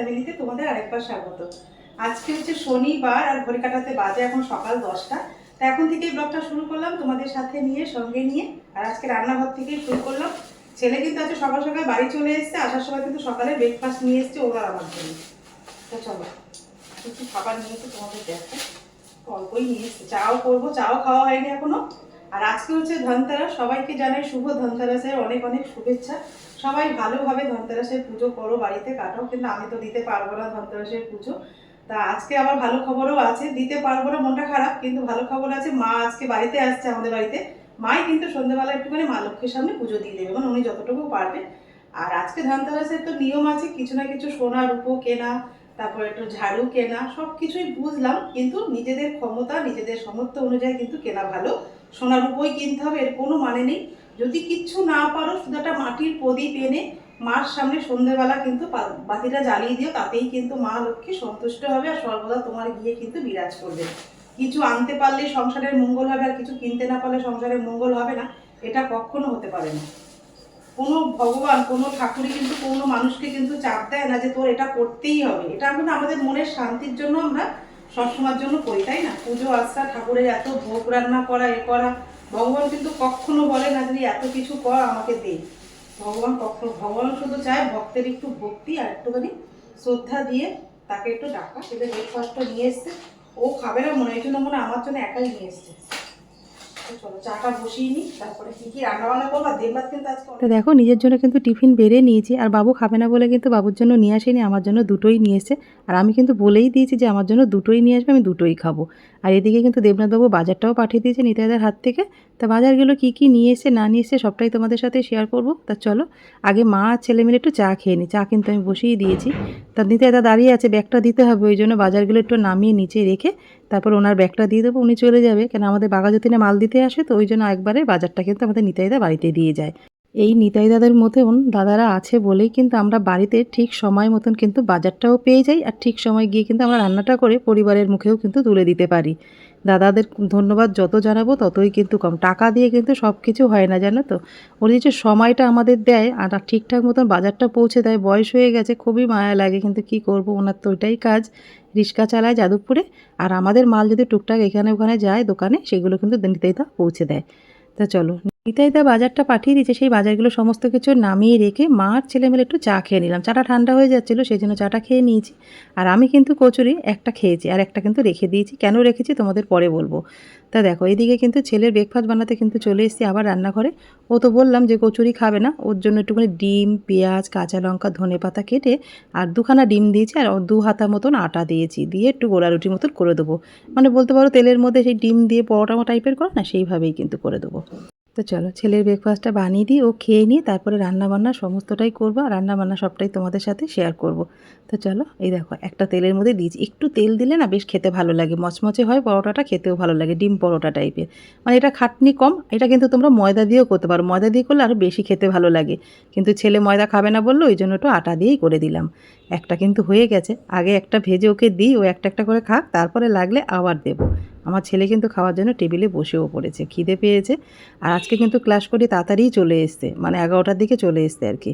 ফ্যামিলিতে তোমাদের আরেকবার স্বাগত। আজকে হচ্ছে শনিবার আর ঘড়ি কাটাতে বাজে এখন সকাল দশটা। তা এখন থেকেই ব্লগটা শুরু করলাম তোমাদের সাথে নিয়ে, সঙ্গে নিয়ে। আর আজকে রান্নাঘর থেকেই শুরু করলাম। ছেলে কিন্তু আজকে সকাল সকাল বাড়ি চলে এসেছে, আসার সময় কিন্তু সকালে ব্রেকফাস্ট নিয়ে এসেছে ওরা আমার জন্য। তো চলো কিছু খাবার নিয়ে এসে তোমাদের দেখো অল্পই নিয়ে এসেছে। চাও করব, চাও খাওয়া হয়নি এখনও। আর আজকে হচ্ছে ধনতেরাস। সবাইকে জানাই শুভ ধনতেরাসের অনেক অনেক শুভেচ্ছা। সবাই ভালোভাবে ধনতেরাসের পুজো করো, বাড়িতে কাটো কিন্তু আমি তো দিতে পারব না ধনতেরাসের পুজো। তা আজকে আবার ভালো খবরও আছে। দিতে পারব না, মনটা খারাপ, কিন্তু ভালো খবর আছে, মা আজকে বাড়িতে আসছে আমাদের বাড়িতে। মাই কিন্তু সন্ধ্যেবেলা একটুখানি মা লক্ষ্মীর সামনে পুজো দিয়ে দেবে মানে উনি যতটুকু পারবে। আর আজকে ধনতেরাসের তো নিয়ম আছে, কিছু না কিছু সোনা রূপো কেনা, তারপর একটু ঝাড়ু কেনা সব কিছুই বুঝলাম, কিন্তু নিজেদের ক্ষমতা, নিজেদের সামর্থ্য অনুযায়ী কিন্তু কেনা ভালো। সোনার উপই কিনতে হবে, এর কোনো মানে নেই। যদি কিচ্ছু না পারো শুধু একটা মাটির প্রদীপ এনে মার সামনে সন্ধেবেলা কিন্তু বাতিটা জ্বালিয়ে দিও, তাতেই কিন্তু মা লক্ষ্মী সন্তুষ্ট হবে আর সর্বদা তোমার গিয়ে কিন্তু বিরাজ করবে। কিছু আনতে পারলে সংসারের মঙ্গল হবে আর কিছু কিনতে না পারলে সংসারের মঙ্গল হবে না, এটা কখনো হতে পারে না। কোনো ভগবান, কোনো ঠাকুরই কিন্তু কোনো মানুষকে কিন্তু চাপ দেয় না যে তোর এটা করতেই হবে। এটা আমরা আমাদের মনের শান্তির জন্য আমরা সবসময়ের জন্য করি, তাই না? পুজো আস্থা ঠাকুরের এত ভোগ রান্না করা, এ করা। ভগবান কিন্তু কখনো বলে না যদি এত কিছু কর, আমাকে দে। ভগবান কখনো, ভগবান শুধু চায় ভক্তের একটু ভক্তি আর একটুখানি শ্রদ্ধা দিয়ে তাকে একটু ডাকা। সেটা ব্রেকফাস্টটা নিয়ে এসছে। ও খাবে না মনে হয় জন্য মনে আমার জন্য একাই নিয়ে এসছে। আজকে তো দেখো, নিজের জন্য কিন্তু টিফিন বেড়ে নিয়েছি, আর বাবু খাবে না বলে কিন্তু বাবুর জন্য নিয়ে আসেনি, আমার জন্য দুটোই নিয়ে আর আমি কিন্তু বলেই দিয়েছি যে আমার জন্য দুটোই নিয়ে আসবে, আমি দুটোই খাব। আর এদিকে কিন্তু দেবনাথবাবু বাজারটাও পাঠিয়ে দিয়েছে নিতাইদার হাত থেকে। তা বাজারগুলো কী কী নিয়ে এসে না নিয়ে এসে সবটাই তোমাদের সাথে শেয়ার করব। তা চলো, আগে মা আর ছেলে মিলে একটু চা খেয়ে নিই চা কিন্তু আমি বসিয়ে দিয়েছি। তা নিতাইদা দাঁড়িয়ে আছে, ব্যাগটা দিতে হবে, ওই জন্য বাজারগুলো একটু নামিয়ে নিচে রেখে তারপর ওনার ব্যাগটা দিয়ে দেবো, উনি চলে যাবে। কেন আমাদের বাগাযতীনে মাল দিতে আসে তো, ওই জন্য একবারে বাজারটা কিন্তু আমাদের নিতাইদা বাড়িতে দিয়ে যায়। এই নিতাই দাদার মতন দাদারা আছে বলেই কিন্তু আমরা বাড়িতে ঠিক সময় মতন কিন্তু বাজারটাও পেয়ে যাই, আর ঠিক সময় গিয়ে কিন্তু আমরা রান্নাটা করে পরিবারের মুখেও কিন্তু তুলে দিতে পারি। দাদাদের ধন্যবাদ যত জানাব ততই কিন্তু কম। টাকা দিয়ে কিন্তু সব কিছু হয় না, জানো তো? ওর যে সময়টা আমাদের দেয় আর ঠিকঠাক মতন বাজারটা পৌঁছে দেয়, বয়স হয়ে গেছে, খুবই মায়া লাগে কিন্তু কি করব? ওনার তো ওইটাই কাজ। রিক্সা চালায় যাদবপুরে আর আমাদের মাল যদি টুকটাক এখানে ওখানে যায় দোকানে, সেগুলো কিন্তু নিতাইদা পৌঁছে দেয়। তা চলো নিতাইদা বাজারটা পাঠিয়ে দিয়েছে, সেই বাজারগুলো সমস্ত কিছু নামিয়ে রেখে মা আর ছেলে মিলে একটু চা খেয়ে নিলাম। চাটা ঠান্ডা হয়ে যাচ্ছিল সেই জন্য চাটা খেয়ে নিয়েছি। আর আমি কিন্তু কচুরি একটা খেয়েছি, আর একটা কিন্তু রেখে দিয়েছি। কেন রেখেছি তোমাদের পরে বলব। তা দেখো, এদিকে কিন্তু ছেলের ব্রেকফাস্ট বানাতে কিন্তু চলে এসেছি আবার রান্নাঘরে। ও তো বললাম যে কচুরি খাবে না, ওর জন্য একটুখানি ডিম, পেঁয়াজ, কাঁচা লঙ্কা, ধনে পাতা কেটে আর দুখানা ডিম দিয়েছি আর দু হাতা মতন আটা দিয়েছি। দিয়ে একটু গোলা রুটি মতন করে দেবো। মানে বলতে পারো তেলের মধ্যে সেই ডিম দিয়ে পরোটা টাইপের করে না, সেইভাবেই কিন্তু করে দেবো। তো চলো, ছেলের ব্রেকফাস্টটা বানিয়ে দিই, ও খেয়ে নিয়ে তারপরে রান্নাবান্না সমস্তটাই করব আর রান্নাবান্না সবটাই তোমাদের সাথে শেয়ার করব। তো চলো, এই দেখো, একটা তেলের মধ্যে দিয়েছি একটু তেল দিলে না বেশ খেতে ভালো লাগে, মচমচে হয় পরোটাটা, খেতেও ভালো লাগে, ডিম পরোটা টাইপের মানে এটা খাটনি কম, এটা কিন্তু তোমরা ময়দা দিয়েও করতে পারো। ময়দা দিয়ে করলে আরও বেশি খেতে ভালো লাগে। কিন্তু ছেলে ময়দা খাবে না বলল, ওই জন্য একটু আটা দিয়েই করে দিলাম। একটা কিন্তু হয়ে গেছে। আগে একটা ভেজে ওকে দিই, ও একটা একটা করে খাক, তারপরে লাগলে আবার দেবো। আমার ছেলে কিন্তু খাওয়ার জন্য টেবিলে বসেও পড়েছে, খিদে পেয়েছে। আর আজকে কিন্তু ক্লাস করে তাড়াতাড়িই চলে এসছে মানে এগারোটার দিকে চলে এসছে আর কি।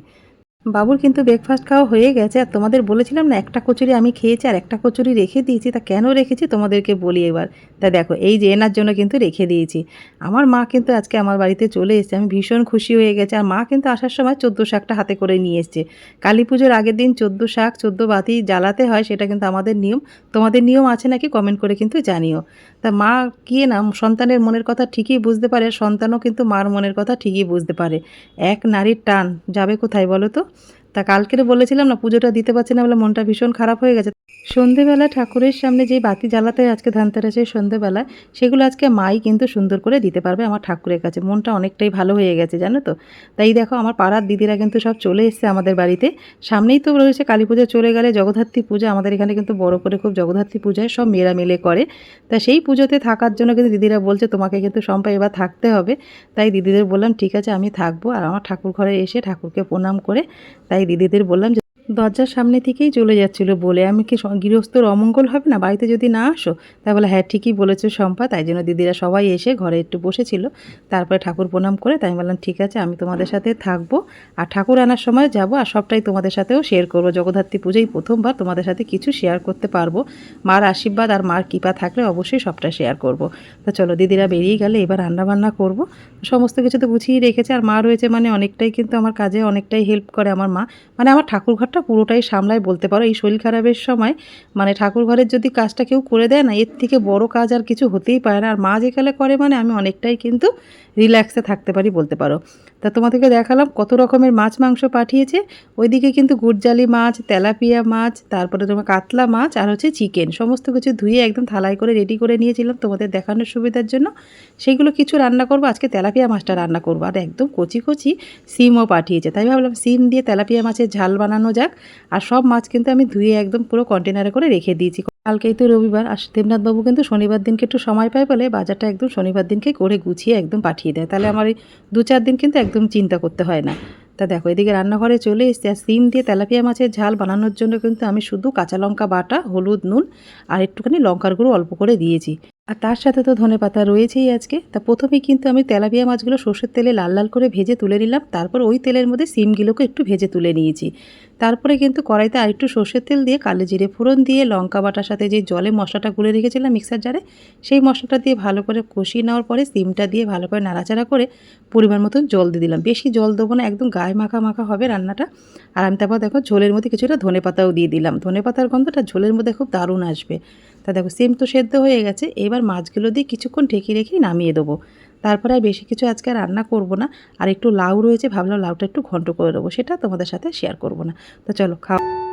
বাবুর কিন্তু ব্রেকফাস্ট খাওয়া হয়ে গেছে। আর তোমাদের বলেছিলাম না, একটা কচুরি আমি খেয়েছি আর একটা কচুরি রেখে দিয়েছি, তা কেন রেখেছি তোমাদেরকে বলি এবার? তা দেখো, এই যে এনার জন্য কিন্তু রেখে দিয়েছি। আমার মা কিন্তু আজকে আমার বাড়িতে চলে এসেছে। আমি ভীষণ খুশি হয়ে গেছে। আর মা কিন্তু আসার সময় চোদ্দ শাকটা হাতে করে নিয়ে এসছে। কালী পুজোর আগের দিন চোদ্দ শাক, চোদ্দ বাতি জ্বালাতে হয়, সেটা কিন্তু আমাদের নিয়ম। তোমাদের নিয়ম আছে নাকি কমেন্ট করে কিন্তু জানিও। তা মা কি না, সন্তানের মনের কথা ঠিকই বুঝতে পারে, সন্তানও কিন্তু মার মনের কথা ঠিকই বুঝতে পারে। এক নারীর টান যাবে কোথায় বলো তো? তা কালকেরে বলেছিলাম না, পুজোটা দিতে পারছি না বলে মনটা ভীষণ খারাপ হয়ে গেছে। সন্ধেবেলা ঠাকুরের সামনে যেই বাতি জ্বালাতে আজকে ধানতেরাসের সন্ধেবেলায় সেগুলো আজকে মাই কিন্তু সুন্দর করে দিতে পারবে আমার ঠাকুরের কাছে। মনটা অনেকটাই ভালো হয়ে গেছে, জানো তো? তাই দেখো, আমার পাড়ার দিদিরা কিন্তু সব চলে এসছে আমাদের বাড়িতে। সামনেই তো রয়েছে কালী পুজো, চলে গেলে জগদ্ধাত্রী পূজা। আমাদের এখানে কিন্তু বড় করে খুব জগদ্ধাত্রী পূজায় সব মেয়েরা মিলে করে। তা সেই পুজোতে থাকার জন্য কিন্তু দিদিরা বলছে, তোমাকে কিন্তু সম্পা এবার থাকতে হবে। তাই দিদিদের বললাম, ঠিক আছে, আমি থাকব। আর আমার ঠাকুর ঘরে এসে ঠাকুরকে প্রণাম করে তাই দিদিদের বললাম যে দরজার সামনে থেকেই চলে যাচ্ছিল বলে। আমি কি গৃহস্থর অমঙ্গল হবে না? বাড়িতে যদি না আসো তাই বলে হ্যাঁ ঠিকই বলেছ শম্পা। তাই জন্য দিদিরা সবাই এসে ঘরে একটু বসেছিল। তারপরে ঠাকুর প্রণাম করে, তাই বললাম, ঠিক আছে, আমি তোমাদের সাথে থাকব। আর ঠাকুর আনার সময় যাব, আর সবটাই তোমাদের সাথেও শেয়ার করব। জগদ্ধাত্রী পুজোই প্রথমবার তোমাদের সাথে কিছু শেয়ার করতে পারব। মার আশীর্বাদ আর মার কৃপা থাকলে অবশ্যই সবটা শেয়ার করব। তো চলো, দিদিরা বেরিয়ে গেলে এবার রান্না বান্না করব। সমস্ত কিছু তো গুছিয়ে রেখেছে, আর মা রয়েছে মানে অনেকটাই কিন্তু আমার কাজে অনেকটাই হেল্প করে আমার মা। মানে আমার ঠাকুর ঘরটা পুরোটাই সামলায় বলতে পারো। এই শরীর খারাপের সময় মানে ঠাকুর ঘরের যদি কাজটা কেউ করে দেয় না, এর থেকে বড় কাজ আর কিছু হতেই পারে না। আর মা যেখানে করে মানে আমি অনেকটাই কিন্তু রিল্যাক্সে থাকতে পারি বলতে পারো। তা তোমাদেরকে দেখালাম কত রকমের মাছ, মাংস পাঠিয়েছে। ওইদিকে কিন্তু গুড়জালি মাছ, তেলাপিয়া মাছ, তারপরে তোমার কাতলা মাছ আর হচ্ছে চিকেন। সমস্ত কিছু ধুয়ে একদম থালাই করে রেডি করে নিয়েছিলাম তোমাদের দেখানোর সুবিধার জন্য। সেইগুলো কিছু রান্না করব, আজকে তেলাপিয়া মাছটা রান্না করব। আর একদম কচি কচি সিমও পাঠিয়েছে। তাই ভাবলাম সিম দিয়ে তেলাপিয়া মাছের ঝাল বানানো যাক। আর সব মাছ কিন্তু আমি ধুয়ে একদম পুরো কন্টেনারে করে রেখে দিয়েছি। কালকেই তো রবিবার আর দেবনাথবাবু কিন্তু শনিবার দিনকে একটু সময় পায় বলে বাজারটা একদম শনিবার দিনকে করে গুছিয়ে একদম পাঠিয়ে দেয়। তাহলে আমার এই দু চার দিন কিন্তু একদম চিন্তা করতে হয় না। তা দেখো, এদিকে রান্নাঘরে চলে এসছে আর সিম দিয়ে তেলাপিয়া মাছের ঝাল বানানোর জন্য কিন্তু আমি শুধু কাঁচা লঙ্কা বাটা, হলুদ নুন আর একটুখানি লঙ্কার গুঁড়ো অল্প করে দিয়েছি। আর তার সাথে তো ধনে পাতা রয়েছেই আজকে। তা প্রথমেই কিন্তু আমি তেলাপিয়া মাছগুলো সর্ষের তেলে লাল লাল করে ভেজে তুলে নিলাম। তারপর ওই তেলের মধ্যে সিমগুলোকে একটু ভেজে তুলে নিয়েছি। তারপরে কিন্তু কড়াইতে আরেকটু সর্ষের তেল দিয়ে কালো জিরে ফোড়ন দিয়ে লঙ্কা বাটার সাথে যে জলে মশলাটা গুলে রেখেছিলাম মিক্সার জারে, সেই মশলাটা দিয়ে ভালো করে কষিয়ে নেওয়ার পরে সিমটা দিয়ে ভালো করে নাড়াচাড়া করে পরিমাণ মতন জল দিয়ে দিলাম। বেশি জল দেবো না, একদম গায়ে মাখা মাখা হবে রান্নাটা। আর আমি তারপর দেখো ঝোলের মধ্যে কিছুটা ধনে পাতাও দিয়ে দিলাম। ধনে পাতার গন্ধটা ঝোলের মধ্যে খুব দারুণ আসবে। তা দেখো সেম তো সেদ্ধ হয়ে গেছে। এবার মাছগুলো দিয়ে কিছুক্ষণ ঢেকে রেখে নামিয়ে দেবো। তারপরে আর বেশি কিছু আজকে রান্না করব না। আর একটু লাউ রয়েছে, ভাবলাম লাউটা একটু ঘন্ট করে দেবো সেটা তোমাদের সাথে শেয়ার করব না। তো চলো, খাও।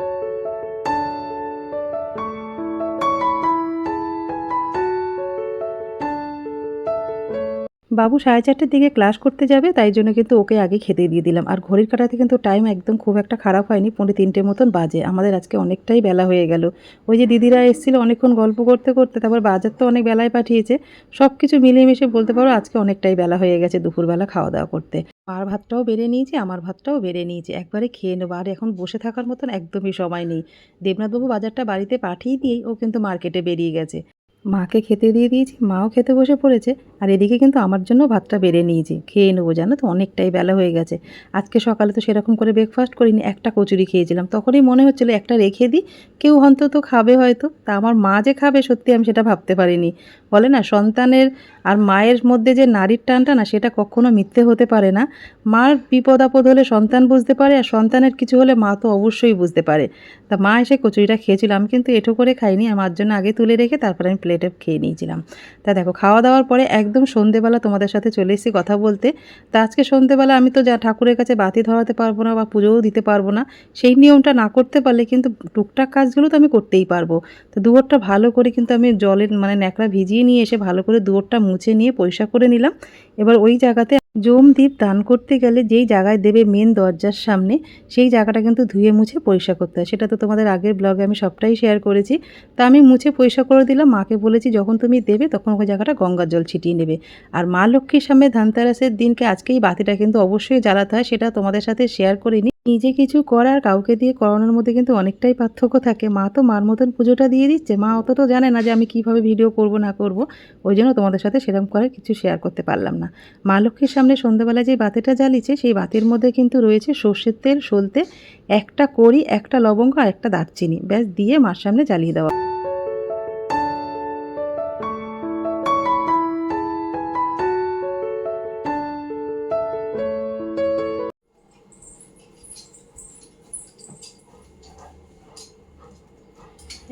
বাবু সাড়ে চারটের দিকে ক্লাস করতে যাবে, তাই জন্য কিন্তু ওকে আগে খেতে দিয়ে দিলাম। আর ঘড়ির কাটাতে কিন্তু টাইম একদম খুব একটা খারাপ হয়নি, পৌনে তিনটের মতন বাজে। আমাদের আজকে অনেকটাই বেলা হয়ে গেল। ওই যে দিদিরা এসেছিল অনেকক্ষণ গল্প করতে করতে, তারপর বাজার তো অনেক বেলায় পাঠিয়েছে। সব কিছু মিলেমিশে বলতে পারো আজকে অনেকটাই বেলা হয়ে গেছে দুপুরবেলা খাওয়া দাওয়া করতে। মার ভাতটাও বেড়ে নিয়েছি, আমার ভাতটাও বেড়ে নিয়েছি। একবারে খেয়ে নেব। আর এখন বসে থাকার মতন একদমই সময় নেই। দেবনাথবাবু বাজারটা বাড়িতে পাঠিয়ে দিয়েই ও কিন্তু মার্কেটে বেরিয়ে গেছে। মাকে খেতে দিয়ে দিয়েছি, মাও খেতে বসে পড়েছে, আর এদিকে কিন্তু আমার জন্য ভাতটা বেড়ে নিয়েছি। খেয়ে নেব, জানো তো? অনেকটাই বেলা হয়ে গেছে। আজকে সকালে তো সেরকম করে ব্রেকফাস্ট করিনি, একটা কচুরি খেয়েছিলাম। তখনই মনে হচ্ছিল একটা রেখে দিই, কেউ অন্তত খাবে হয়তো। তা আমার মা যে খাবে, সত্যি আমি সেটা ভাবতে পারিনি। বলে না, সন্তানের আর মায়ের মধ্যে যে নারীর টানটা না, সেটা কখনো মিথ্যে হতে পারে না। মার বিপদ আপদ হলে সন্তান বুঝতে পারে, আর সন্তানের কিছু হলে মা তো অবশ্যই বুঝতে পারে। তা মা এসে কচুরিটা খেয়েছিল, আমি কিন্তু এঁটো করে খাইনি আমার জন্য আগে তুলে রেখে তারপরে আমি প্লেটে খেয়ে নিয়েছিলাম। তা দেখো, খাওয়া দাওয়ার পরে একদম সন্ধেবেলা তোমাদের সাথে চলে এসেছি কথা বলতে। তা আজকে সন্ধেবেলা আমি তো যা ঠাকুরের কাছে বাতি ধরাতে পারব না বা পুজোও দিতে পারব না, সেই নিয়মটা না করতে পারলে কিন্তু টুকটাক কাজগুলো তো আমি করতেই পারব। তো দুয়ারটা ভালো করে কিন্তু আমি জলের মানে ন্যাকড়া ভিজিয়ে নিয়ে এসে ভালো করে দুয়ারটা মুছে নিয়ে পরিষ্কার করে নিলাম। এবার ওই জায়গাতে জম দ্বীপ দান করতে গেলে যেই জায়গায় দেবে মেন দরজার সামনে, সেই জায়গাটা কিন্তু ধুয়ে মুছে পরিষ্কার করতে হয়। সেটা তো তোমাদের আগের ব্লগে আমি সবটাই শেয়ার করেছি। তা আমি মুছে পরিষ্কার করে দিলাম, মাকে বলেছি যখন তুমি দেবে তখন ওই জায়গাটা গঙ্গার জল ছিটিয়ে নেবে। আর মা লক্ষ্মীর সামনে ধানতেরাসের দিনকে আজকেই বাতিটা কিন্তু অবশ্যই জ্বালাতে হয়, সেটা তোমাদের সাথে শেয়ার করিনি। নিজে কিছু করার কাউকে দিয়ে করানোর মধ্যে কিন্তু অনেকটাই পার্থক্য থাকে। মা তো মার মতন পুজোটা দিয়ে দিচ্ছে। মা অত তো জানে না যে আমি কীভাবে ভিডিও করব, না করব। ওই জন্য তোমাদের সাথে সেরকম করে কিছু শেয়ার করতে পারলাম না। মা লক্ষ্মীর সামনে সন্ধ্যাবেলা যে বাতিটা জ্বালিয়েছে, সেই বাতির মধ্যে কিন্তু রয়েছে সর্ষের তেল সলতে একটা করি একটা লবঙ্গ আর একটা দারচিনি। ব্যাস, দিয়ে মার সামনে জ্বালিয়ে দেওয়া।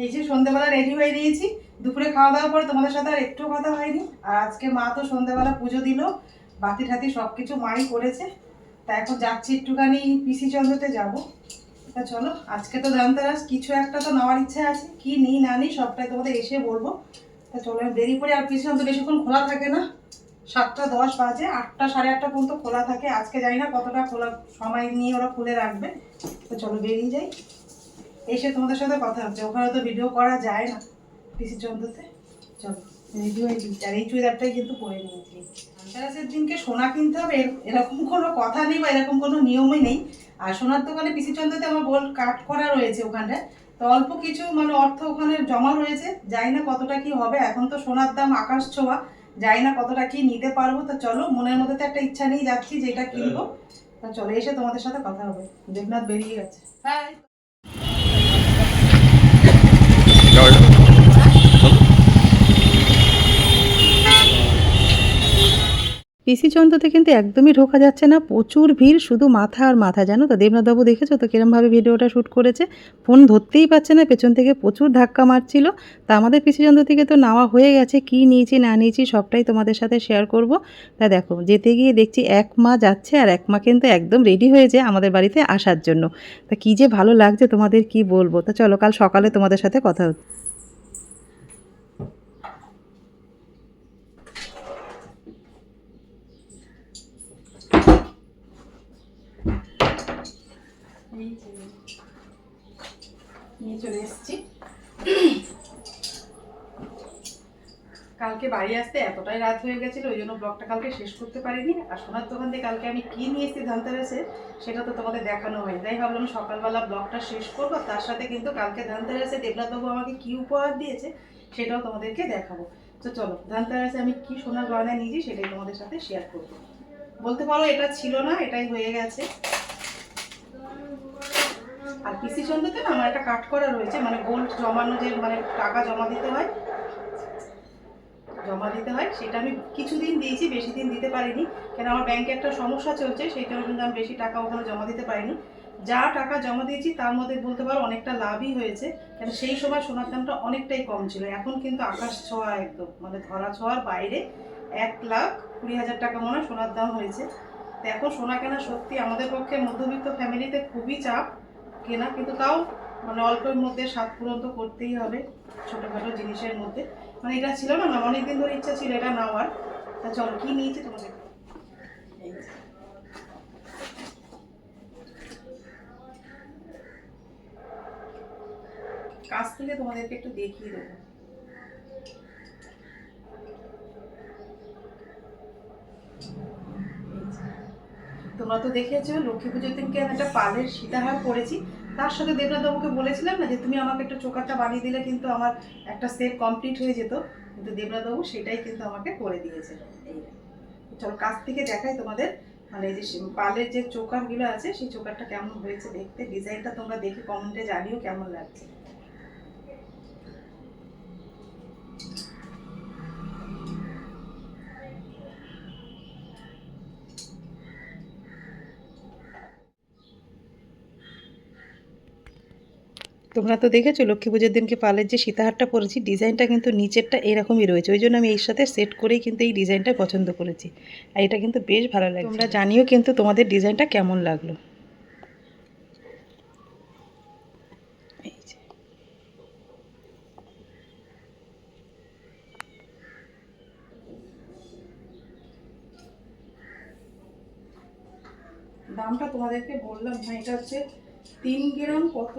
এই যে সন্ধ্যাবেলা রেডি হয়ে নিয়েছি দুপুরে খাওয়া দাওয়ার পরে তোমাদের সাথে আর একটু কথা হয়নি। আর আজকে মা তো সন্ধ্যাবেলা পুজো দিল, বাতি ঠাতি সব কিছু মাই করেছে। তা এখন যাচ্ছি একটুখানি পিসি চন্দ্রতে যাব। তা চলো, আজকে তো জানতারাস কিছু একটা তো নেওয়ার ইচ্ছা আছে। কি নিই, না নিই, সবটাই তোমাদের এসে বলব। তা চলো, আমি দেরি করে আর পিসি চন্দ্র বেশিক্ষণ খোলা থাকে না। সাতটা দশ বাজে, আটটা সাড়ে আটটা পর্যন্ত খোলা থাকে। আজকে জানি না কতটা খোলা সময় নিয়ে ওরা খুলে রাখবে। তো চলো, বেরিয়ে যাই। এসে তোমাদের সাথে কথা হচ্ছে। ওখানে তো ভিডিও করা যায় না। পিসির চন্দ্রতে চলো রেডি হয়ে আর এই চুড়িদারটাই কিন্তু পরে নিয়েছি ধনতেরাসের দিনকে সোনা কিনতে হবে এরকম কোনো কথা নেই বা এরকম কোনো নিয়মই নেই। আর সোনার দোকানে পিসিচন্দ্রতে আমার গোল্ড কাট করা রয়েছে ওখানটায় তো অল্প কিছু মানে অর্থ ওখানে জমা রয়েছে। জানি না কতটা কি হবে, এখন তো সোনার দাম আকাশ ছোঁয়া। জানি না কতটা কি নিতে পারব, তো চলো, মনের মধ্যে তো একটা ইচ্ছা নিয়ে যাচ্ছি যে এটা কিনবো। তা চলে, এসে তোমাদের সাথে কথা হবে। দেবনাথ বেরিয়ে গেছে। হ্যাঁ পিসি চন্দ্রতে কিন্তু একদমই ঢোকা যাচ্ছে না। প্রচুর ভিড়, শুধু মাথা আর মাথা, জানো তো? দেবনাথবাবু দেখেছ তো কিরমভাবে ভিডিওটা শ্যুট করেছে? ফোন ধরতেই পারছে না, পেছন থেকে প্রচুর ধাক্কা মারছিল। তা আমাদের পিসি চন্দ্র থেকে তো নেওয়া হয়ে গেছে, কি নিয়েছি, না নিয়েছি, সবটাই তোমাদের সাথে শেয়ার করব। তা দেখো, যেতে গিয়ে দেখছি এক মা যাচ্ছে, আর এক মা কিন্তু একদম রেডি হয়েছে আমাদের বাড়িতে আসার জন্য। তা কী যে ভালো লাগছে তোমাদের কি বলব? তা চলো, কাল সকালে তোমাদের সাথে কথা হচ্ছে এই যে নিয়ে চলে এসেছি কালকে বাড়ি আসতে এতটাই রাত হয়ে গেছিল, ওই জন্য ব্লগটা কালকে শেষ করতে পারিনি। আর সোনার দোকান থেকে কালকে আমি কী নিয়ে এসেছি ধানতেরাসে, সেটা তো তোমাদের দেখানো হয়নি। তাই ভাবলাম সকালবেলা ব্লগটা শেষ করব, তার সাথে কিন্তু কালকে ধানতেরাসে দেবনাথবাবু আমাকে কী উপহার দিয়েছে, সেটাও তোমাদেরকে দেখাবো। তো চলো, ধানতেরাসে আমি কী সোনার গয়না নিয়েছি, সেটাই তোমাদের সাথে শেয়ার করব। বলতে পারো, এটা ছিল না, এটাই হয়ে গেছে। আর পিসি চন্দ্রতে না আমার একটা কাট করা রয়েছে মানে গোল্ড জমানো যে মানে টাকা জমা দিতে হয় জমা দিতে হয়, সেটা আমি কিছুদিন দিয়েছি, বেশি দিন দিতে পারিনি। কেন আমার ব্যাংকে একটা সমস্যা চলছে সেইটার জন্য আমি বেশি টাকা ওখানে জমা দিতে পারিনি। যা টাকা জমা দিয়েছি, তার মধ্যে বলতে পারো অনেকটা লাভই হয়েছে। কেন সেই সময় সোনার দামটা অনেকটাই কম ছিল। এখন কিন্তু আকাশ ছোঁয়া একদম। মানে ধরা ছোঁয়ার বাইরে এক লাখ কুড়ি হাজার টাকা মনে হয় সোনার দাম হয়েছে। তো এখন সোনা কেনা সত্যি আমাদের পক্ষে মধ্যবিত্ত ফ্যামিলিতে খুবই চাপ। কেনা কিন্তু তাও মানে অল্পের মধ্যে, স্বাদ পূরণ তো করতেই হবে, ছোটোখাটো জিনিসের মধ্যে। মানে এটা ছিল না না অনেকদিন ধরে ইচ্ছা ছিল এটা নেওয়ার। তা চলো, কি নিয়েছে যে। কাছ থেকে তোমাদেরকে একটু দেখিয়ে দেবো। তোমরা তো দেখেছ, লক্ষ্মী পুজোর দিনকে আমি একটা পালের সীতাহার পরেছি তার সাথে দেবনাথবাবুকে বলেছিলাম না যে তুমি আমাকে একটা চোকারটা বানিয়ে দিলে কিন্তু আমার একটা সেট কমপ্লিট হয়ে যেত। কিন্তু দেবনাথবাবু সেটাই কিন্তু আমাকে করে দিয়েছে। এই চলো কাছ থেকে দেখাই তোমাদের। মানে এই যে পালের যে চোকারগুলো আছে, সেই চোকারটা কেমন হয়েছে দেখতে? ডিজাইনটা তোমরা দেখে কমেন্টে জানিও কেমন লাগছে। তোমরা তো দেখেছ লক্ষ্মী পুজোর দিনকে পালের যে সীতাহারটা পরেছি ডিজাইনটা কিন্তু নিচেরটা এরকমই রয়েছে। ওই জন্য আমি এর সাথে সেট করেই কিন্তু এই ডিজাইনটা পছন্দ করেছি। আর এটা কিন্তু বেশ ভালো লাগে তোমরা জানিও কিন্তু তোমাদের ডিজাইনটা কেমন লাগল। এই যে। দামটা তোমাদেরকে বললাম হ্যাঁ এটা হচ্ছে তিন গ্রাম কত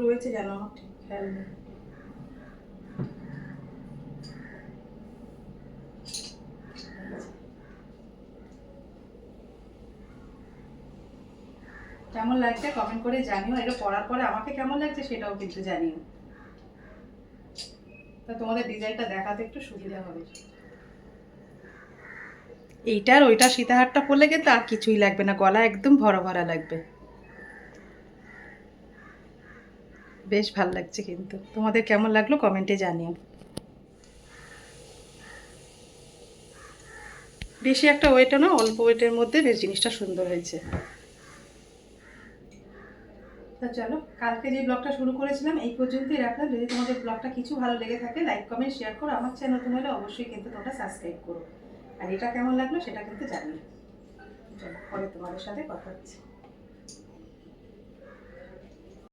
রয়েছে যেন আমার ঠিক খেয়াল নেই। কেমন লাগছে? কমেন্ট করে জানিও। এটা পড়ার পরে আমাকে কেমন লাগছে সেটাও কিন্তু জানিও। তা তোমাদের ডিজাইনটা দেখাতে একটু সুবিধা হবে। এইটার ওইটা সীতাহারটা পরলে কিন্তু আর কিছুই লাগবে না। গলা একদম ভরা ভরা লাগবে। বেশ ভালো লাগছে কিন্তু। তোমাদের কেমন লাগল কমেন্টে জানিও। বেশি একটা ওয়েটও না, অল্প ওয়েটের মধ্যে বেশ জিনিসটা সুন্দর হয়েছে। তা চলো, কালকে যে ব্লগটা শুরু করেছিলাম, এই পর্যন্তই রাখলাম। যদি তোমাদের ব্লগটা কিছু ভালো লেগে থাকে লাইক কমেন্ট শেয়ার করো। আমার চ্যানেল নতুন হলে অবশ্যই কিন্তু তোমরা সাবস্ক্রাইব করো। আর এটা কেমন লাগল সেটা কিন্তু জানিও। চলো, পরে তোমাদের সাথে কথা হচ্ছে।